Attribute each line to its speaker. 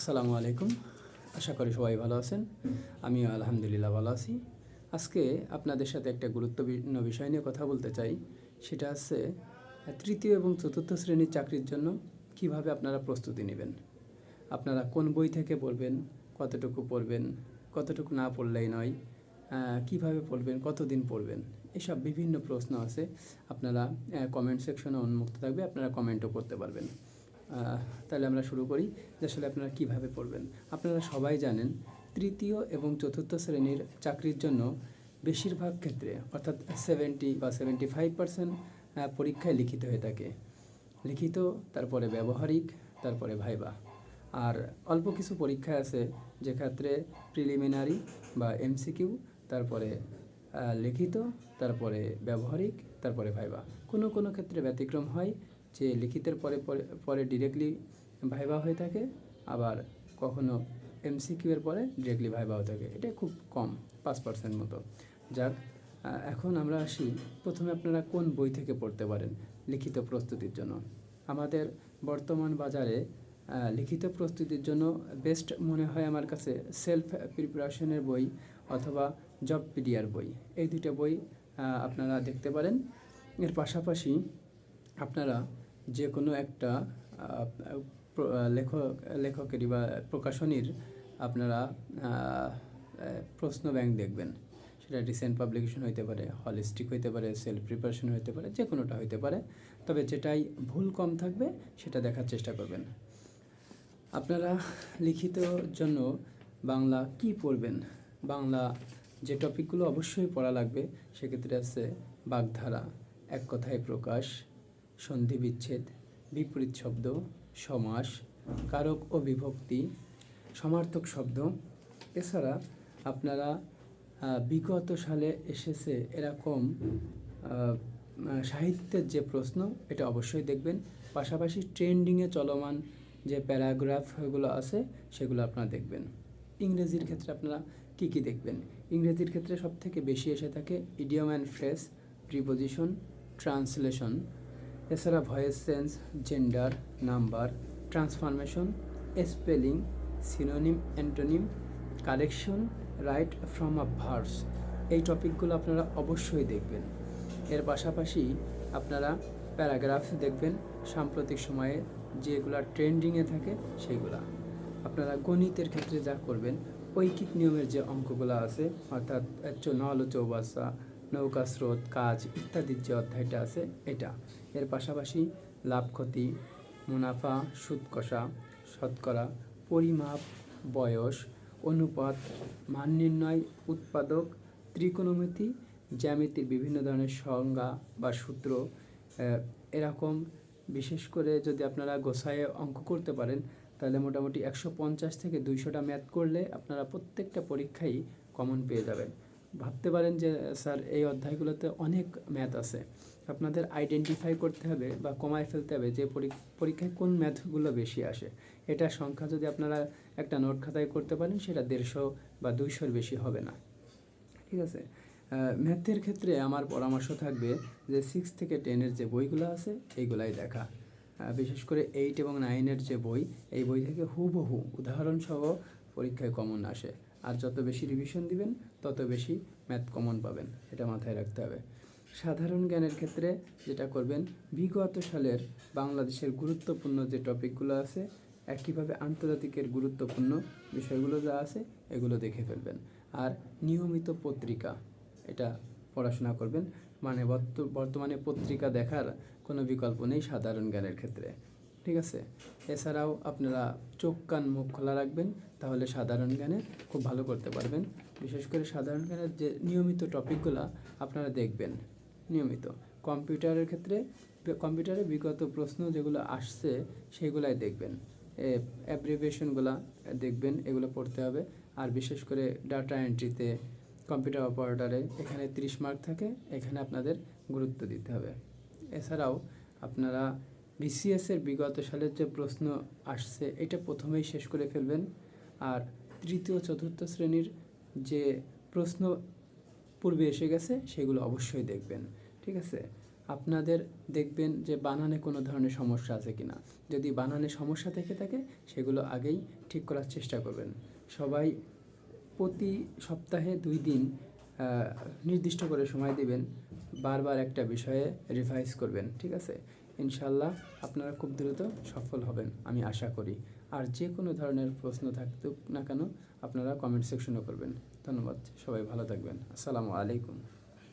Speaker 1: আসসালামু আলাইকুম। আশা করি সবাই ভালো আছেন। আমিও আলহামদুলিল্লাহ ভালো আছি। আজকে আপনাদের সাথে একটা গুরুত্বপূর্ণ বিষয় নিয়ে কথা বলতে চাই। সেটা হচ্ছে, তৃতীয় এবং চতুর্থ শ্রেণির চাকরির জন্য কীভাবে আপনারা প্রস্তুতি নেবেন? আপনারা কোন বই থেকে পড়বেন? কতটুকু পড়বেন? কতটুকু না পড়লেই নয়? কীভাবে পড়বেন? কতদিন পড়বেন? এসব বিভিন্ন প্রশ্ন আছে। আপনারা কমেন্ট সেকশনে উন্মুক্ত থাকবে। আপনারা কমেন্টও করতে পারবেন। তাহলে আমরা শুরু করি। যে আসলে আপনারা কীভাবে পড়বেন? আপনারা সবাই জানেন, তৃতীয় এবং চতুর্থ শ্রেণির চাকরির জন্য বেশিরভাগ ক্ষেত্রে, অর্থাৎ সেভেন্টি বা সেভেন্টি ফাইভ পার্সেন্ট পরীক্ষায় লিখিত হয়ে থাকে। লিখিত, তারপরে ব্যবহারিক, তারপরে ভাইবা। আর অল্প কিছু পরীক্ষা আছে, যে ক্ষেত্রে প্রিলিমিনারি বা এমসিকিউ তারপরে লিখিত, তারপরে ব্যবহারিক, তারপরে ভাইবা। কোনো কোনো ক্ষেত্রে ব্যতিক্রম হয় যে লিখিতের পরে পরে পরে ডিরেক্টলি ভাইবা হয়ে থাকে, আবার কখনো এমসিকিউ এর পরে ডিরেক্টলি ভাইবা হয়ে থাকে। এটা খুব কম, পাঁচ পার্সেন্ট মতো। যাক এখন আমরা আসি, প্রথমে আপনারা কোন বই থেকে পড়তে পারেন লিখিত প্রস্তুতির জন্য? আমাদের বর্তমান বাজারে লিখিত প্রস্তুতির জন্য বেস্ট মনে হয় আমার কাছে সেলফ প্রিপারেশনের বই অথবা জব পিডিয়ার বই। এই দুটো বই আপনারা দেখতে পারেন। এর পাশাপাশি আপনারা যে কোনো একটা লেখক, লেখকেরই বা প্রকাশনীর আপনারা প্রশ্ন ব্যাংক দেখবেন। সেটা রিসেন্ট পাবলিকেশন হইতে পারে হলিস্টিক হইতে পারে সেলফ প্রিপারেশন হইতে পারে যে কোনোটা হইতে পারে। তবে যেটাই ভুল কম থাকবে, সেটা দেখার চেষ্টা করবেন। আপনারা লিখিত জন্য বাংলা কি পড়বেন? বাংলা যে টপিকগুলো অবশ্যই পড়া লাগবে, সেক্ষেত্রে আছে বাগধারা, এক কথায় প্রকাশ সন্ধি বিচ্ছেদ বিপরীত শব্দ, সমাস, কারক ও বিভক্তি, সমার্থক শব্দ। এছাড়া আপনারা বিগত সালে এসেছে এরকম সাহিত্যের যে প্রশ্ন, এটা অবশ্যই দেখবেন। পাশাপাশি ট্রেন্ডিংয়ে চলমান যে প্যারাগ্রাফগুলো আছে, সেগুলো আপনারা দেখবেন। ইংরেজির ক্ষেত্রে আপনারা কি কি দেখবেন? ইংরেজির ক্ষেত্রে সব থেকে বেশি এসে থাকে idiom and phrase preposition translation এছাড়া voice sense, gender, number, transformation, spelling, synonym, antonym, correction, right form of verbs. এই টপিকগুলো আপনারা অবশ্যই দেখবেন। এর পাশাপাশি আপনারা প্যারাগ্রাফ দেখবেন, সাম্প্রতিক সময়ে যেগুলা ট্রেন্ডিংয়ে থাকে সেইগুলা। আপনারা গণিতের ক্ষেত্রে যা করবেন, ঐকিক নিয়মের যে অঙ্কগুলো আছে, অর্থাৎ চৌবাসা নৌকা, স্রোত, কাজ ইত্যাদির যে অধ্যায়টা আছে এটা। এর পাশাপাশি লাভ ক্ষতি, মুনাফা, সুদ কষা, শতকরা, পরিমাপ, বয়স, অনুপাত, মান নির্ণয়, উৎপাদক, ত্রিকোণমিতি, জ্যামিতির বিভিন্ন ধরনের সংজ্ঞা বা সূত্র এরকম। বিশেষ করে যদি আপনারা গোছায় অঙ্ক করতে পারেন, তাহলে মোটামুটি একশো পঞ্চাশ থেকে দুইশোটা ম্যাথ করলে আপনারা প্রত্যেকটা পরীক্ষায় কমন পেয়ে যাবেন। ভাবতে পারেন যে, স্যার, এই অধ্যায়গুলোতে অনেক ম্যাথ আছে। আপনাদের আইডেন্টিফাই করতে হবে বা কমায় ফেলতে হবে যে পরী- পরীক্ষায় কোন ম্যাথগুলো বেশি আসে। এটার সংখ্যা যদি আপনারা একটা নোট খাতায় করতে পারেন, সেটা দেড়শো বা দুইশোর বেশি হবে না। ঠিক আছে? ম্যাথের ক্ষেত্রে আমার পরামর্শ থাকবে যে সিক্স থেকে টেনের যে বইগুলো আছে, এইগুলাই দেখা। বিশেষ করে এইট এবং নাইনের যে বই, এই বই থেকে হুবহু উদাহরণসহ পরীক্ষায় কমন আসে। আর যত বেশি রিভিশন দিবেন, তত বেশি ম্যাথ কমন পাবেন। এটা মাথায় রাখতে হবে। সাধারণ জ্ঞানের ক্ষেত্রে যেটা করবেন বিগত সালের বাংলাদেশের গুরুত্বপূর্ণ যে টপিকগুলো আছে, একইভাবে আন্তর্জাতিকের গুরুত্বপূর্ণ বিষয়গুলো যা আছে, এগুলো দেখে ফেলবেন। আর নিয়মিত পত্রিকা, এটা পড়াশোনা করবেন। মানে বর্ত- বর্তমানে পত্রিকা দেখার কোনো বিকল্প নেই সাধারণ জ্ঞানের ক্ষেত্রে। ঠিক আছে? এছাড়াও আপনারা চোখ, কান, মুখ খোলা রাখবেন, তাহলে সাধারণ জ্ঞানে খুব ভালো করতে পারবেন। বিশেষ করে সাধারণ জ্ঞানের যে নিয়মিত টপিকগুলো আপনারা দেখবেন, নিয়মিত। কম্পিউটারের ক্ষেত্রে, কম্পিউটারে বিগত প্রশ্ন যেগুলো আসছে, সেগুলাই দেখবেন। অ্যাব্রিভিয়েশনগুলো দেখবেন, এগুলো পড়তে হবে। আর বিশেষ করে ডাটা এন্ট্রিতে কম্পিউটার অপারেটারে এখানে তিরিশ মার্ক থাকে, এখানে আপনাদের গুরুত্ব দিতে হবে। এছাড়াও আপনারা বিসিএস এর বিগত সালের যে প্রশ্ন আসছে, এটা প্রথমেই শেষ করে ফেলবেন। আর তৃতীয়, চতুর্থ শ্রেণির যে প্রশ্ন পূর্বে এসে গেছে, সেগুলো অবশ্যই দেখবেন। ঠিক আছে? আপনাদের দেখবেন যে বানানে কোনো ধরনের সমস্যা আছে কি না যদি বানানে সমস্যা থেকে থাকে, সেগুলো আগেই ঠিক করার চেষ্টা করবেন। সবাই প্রতি সপ্তাহে দুই দিন নির্দিষ্ট করে সময় দিবেন, বারবার একটা বিষয়ে রিভাইজ করবেন। ঠিক আছে? ইনশাল্লাহ আপনারা খুব দ্রুত সফল হবেন, আমি আশা করি। আর যে কোনো ধরনের প্রশ্ন থাকতুক না কেন, আপনারা কমেন্ট সেকশনে করবেন। ধন্যবাদ, সবাই ভালো থাকবেন। আসসালামু আলাইকুম।